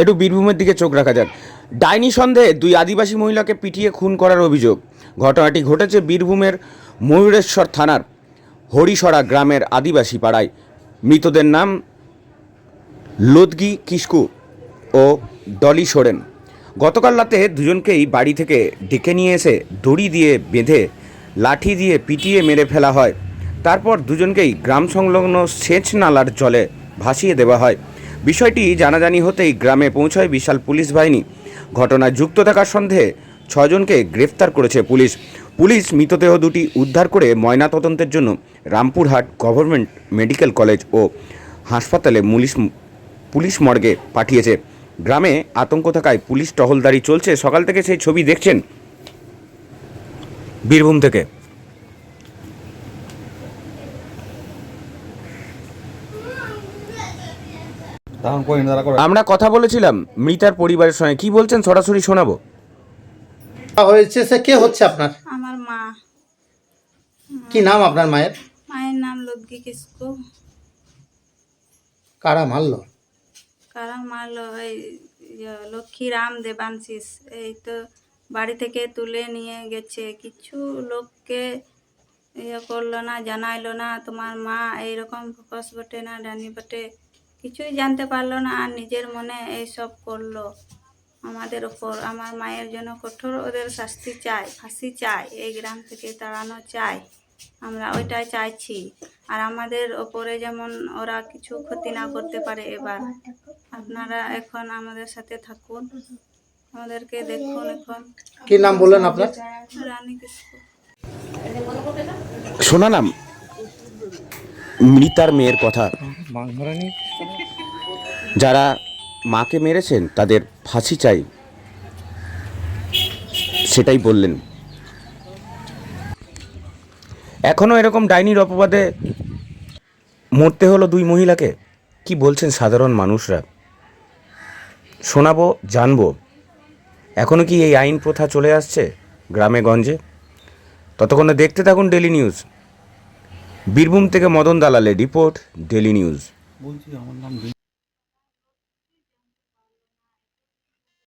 একটু বীরভূমের দিকে চোখ রাখা যাক ডাইনি সন্দেহে দুই আদিবাসী মহিলাকে পিটিয়ে খুন করার অভিযোগ ঘটনাটি ঘটেছে বীরভূমের ময়ূরেশ্বর থানার হরিসরা গ্রামের আদিবাসী পাড়ায় মৃতদের নাম লোদগি কিস্কু ও ডলি সোরেন গতকাল রাতে দুজনকেই বাড়ি থেকে ডেকে নিয়ে এসে দড়ি দিয়ে বেঁধে লাঠি দিয়ে পিটিয়ে মেরে ফেলা হয়। তারপর দুজনকেই গ্রাম সংলগ্ন সেচ নালার জলে ভাসিয়ে দেওয়া হয়। বিষয়টি জানাজানি হতেই গ্রামে পৌঁছায় বিশাল পুলিশ বাহিনী। ঘটনায় যুক্ত থাকার সন্দেহে ছজনকে গ্রেফতার করেছে পুলিশ। পুলিশ মৃতদেহ দুটি উদ্ধার করে ময়নাতদন্তের জন্য রামপুরহাট গভর্নমেন্ট মেডিকেল কলেজ ও হাসপাতালে মুলিশ পুলিশ মর্গে পাঠিয়েছে। গ্রামে আতঙ্ক থাকায় পুলিশ টহলদারি চলছে। সকাল থেকে সেই ছবি দেখছেন বীরভূম থেকে। আমরা কথা বলেছিলাম মৃতার পরিবারের সঙ্গে। কি বলছেন? সরাসরি শোনাবো। হয়েছে সে কে হচ্ছে আপনার? আমার মা। কি নাম আপনার মায়ের? মায়ের নাম লদ্গি কিসকু কারা মারলো? কারা মারলো? এই ইয়ে, লক্ষ্মীরাম দেবাংশিস এই তো বাড়ি থেকে তুলে নিয়ে গেছে। কিছু লোককে ইয়ে করল না, জানাইলো না, তোমার মা এইরকম ফোকাস বটে না, ডানি বটে। কিছুই জানতে পারল না আর নিজের মনে এইসব করল। আমাদের ওপর, আমার মায়ের জন্য কঠোর ওদের শাস্তি চাই, ফাঁসি চাই, এই গ্রাম থেকে তাড়ানো চাই, আমরা ওইটাই চাইছি। আর আমাদের ওপরে যেমন ওরা কিছু ক্ষতি না করতে পারে এবার, আপনারা এখন আমাদের সাথে থাকুন। আমাদেরকে দেখুন এখন। কি নাম বললেন আপনার? রানী কিসকু শোনালাম মৃতার মেয়ের কথা। যারা মাকে মেরেছেন তাদের ফাঁসি চাই। সেটাই বললেন। এখনও এরকম ডাইনির অপবাদে মরতে হলো দুই মহিলাকে? কি বলছেন সাধারণ মানুষরা? শোনাবো জানব। এখনও কি এই আইন প্রথা চলে আসছে গ্রামে, গঞ্জে? ততক্ষণে দেখতে থাকুন ডেলি নিউজ বীরভূম থেকে মদন দালালে রিপোর্ট ডেলি নিউজ বলছি, আমার নাম